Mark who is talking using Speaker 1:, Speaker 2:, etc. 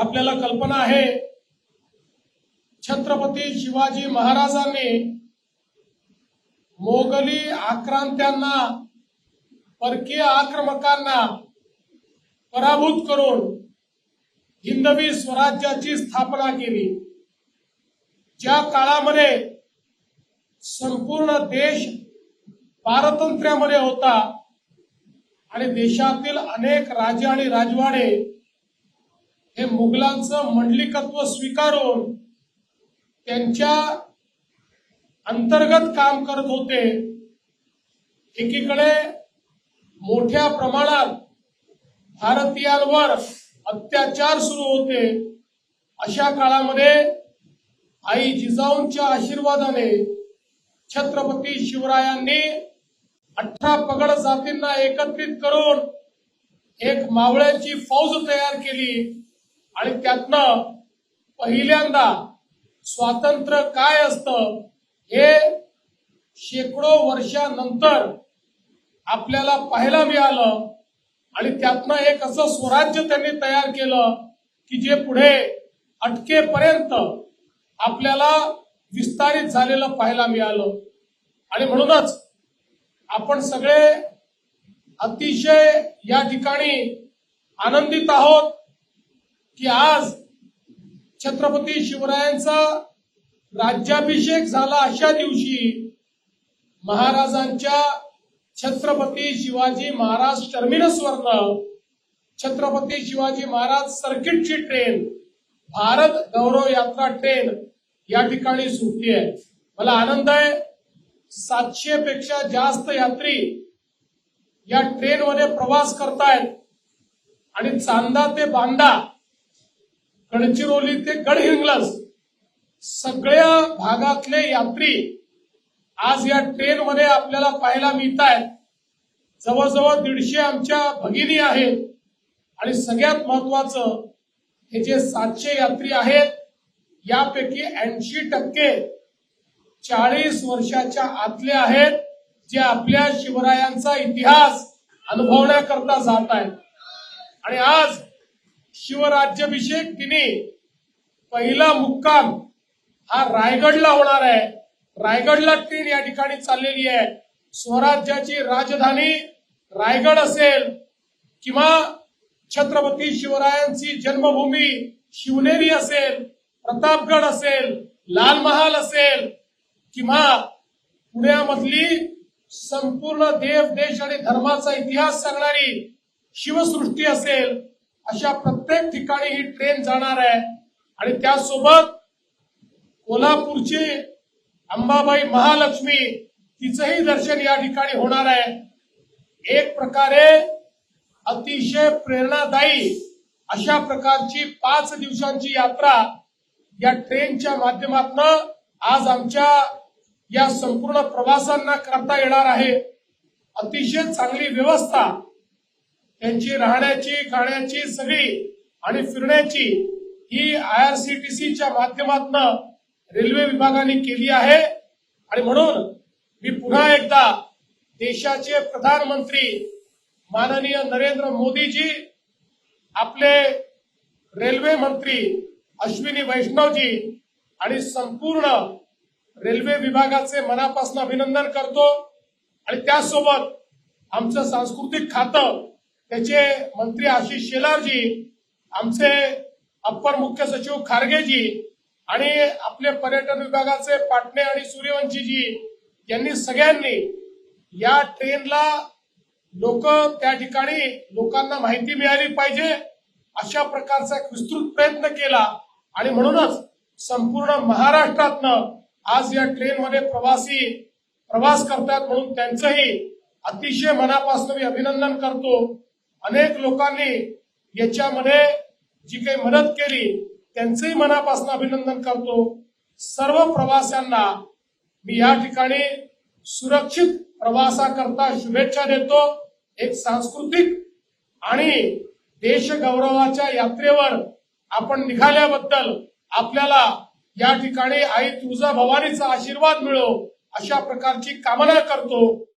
Speaker 1: आपल्याला कल्पना आहे. छत्रपती शिवाजी महाराजांनी मोगली आक्रांत्यांना परकीय आक्रमकांना पराभूत करून हिंदवी स्वराज्याची स्थापना केली. ज्या काळामध्ये संपूर्ण देश पारतंत्र्यामध्ये होता आणि देशातील अनेक राजे आणि राजवाडे हे मुघलांचं मंडलिकत्व स्वीकारून त्यांच्या अंतर्गत काम करत होते. एकीकडे मोठ्या प्रमाणात भारतीयांवर अत्याचार सुरू होते. अशा काळामध्ये आई जिजाऊंच्या आशीर्वादाने छत्रपती शिवरायांनी अठरा पगड जातींना एकत्रित करून एक मावळ्याची फौज तयार केली. आणि त्यातनं पहिल्यांदा स्वातंत्र्य काय असतं हे शेकडो वर्षानंतर आपल्याला पाहायला मिळालं. आणि त्यातनं एक असं स्वराज्य त्यांनी तयार केलं की जे पुढे अटकेपर्यंत आपल्याला विस्तारित झालेलं पाहायला मिळालं. आणि म्हणूनच आपण सगळे अतिशय या ठिकाणी आनंदित आहोत. की आज छत्रपती शिवरायांचा राज्याभिषेक झाला अशा दिवशी महाराजांच्या छत्रपती शिवाजी महाराज टर्मिनसवरनं छत्रपती शिवाजी महाराज सर्किटची ट्रेन भारत गौरव यात्रा ट्रेन या ठिकाणी सुटली आहे. मला आनंद आहे सातशे पेक्षा जास्त यात्री या ट्रेनमध्ये प्रवास करतायत आणि चांदा ते बांदा गडचिरोली ते गडहिंग्लज. सगळ्या भागातले यात्री आज या ट्रेनमध्ये आपल्याला पाहायला मिळत आहेत जवळजवळ दीडशे आमच्या भगिनी आहेत. आणि सगळ्यात महत्वाचं हे जे सातशे यात्री आहेत यापैकी ऐंशी टक्के चाळीस वर्षाच्या आतले आहेत जे आपल्या शिवरायांचा इतिहास अनुभवण्याकरता जात आहेत. आणि आज शिवराज्याभिषेक तिने पहिला मुक्काम हा रायगडला होणार आहे. रायगडला ट्रेन या ठिकाणी चाललेली आहे. स्वराज्याची राजधानी रायगड असेल किंवा छत्रपती शिवरायांची जन्मभूमी शिवनेरी असेल प्रतापगड असेल लाल महाल असेल किंवा पुण्यामधली संपूर्ण देव देश आणि धर्माचा इतिहास सांगणारी शिवसृष्टी असेल अशा प्रत्येक ठिकाणी ही ट्रेन जाणार आहे. आणि त्यासोबत कोल्हापूरची अंबाबाई महालक्ष्मी तिचंही दर्शन या ठिकाणी होणार आहे. एक प्रकारे अतिशय प्रेरणादायी अशा प्रकारची पाच दिवसांची यात्रा या ट्रेनच्या माध्यमातून आज आमच्या या संपूर्ण प्रवासांना करता येणार आहे. अतिशय चांगली व्यवस्था त्यांची राहण्याची खाण्याची सगळी आणि फिरण्याची ही आय आर सी टी सीच्या माध्यमातून रेल्वे विभागाने केली आहे. आणि म्हणून मी पुन्हा एकदा देशाचे प्रधानमंत्री माननीय नरेंद्र मोदीजी आपले रेल्वे मंत्री अश्विनी वैष्णवजी आणि संपूर्ण रेल्वे विभागाचे मनापासून अभिनंदन करतो. आणि त्यासोबत आमचं सांस्कृतिक खातं त्याचे मंत्री आशिष शेलारजी आमचे अप्पर मुख्य सचिव खारगेजी आणि आपले पर्यटन विभागाचे पाटणे आणि सूर्यवंशीजी यांनी सगळ्यांनी या ट्रेनला लोक त्या ठिकाणी लोकांना माहिती मिळाली पाहिजे अशा प्रकारचा एक विस्तृत प्रयत्न केला. आणि म्हणूनच संपूर्ण महाराष्ट्रातनं आज या ट्रेनमध्ये प्रवासी प्रवास करतात म्हणून त्यांचंही अतिशय मनापासून मी अभिनंदन करतो. अनेक लोकांनी याच्यामध्ये जी काही मदत केली त्यांचंही मनापासून अभिनंदन करतो. सर्व प्रवाशांना मी या ठिकाणी सुरक्षित प्रवासाकरता शुभेच्छा देतो. एक सांस्कृतिक आणि देशगौरवाच्या यात्रेवर आपण निघाल्याबद्दल आपल्याला या ठिकाणी आई तुळजा भवानीचा आशीर्वाद मिळो अशा प्रकारची कामना करतो.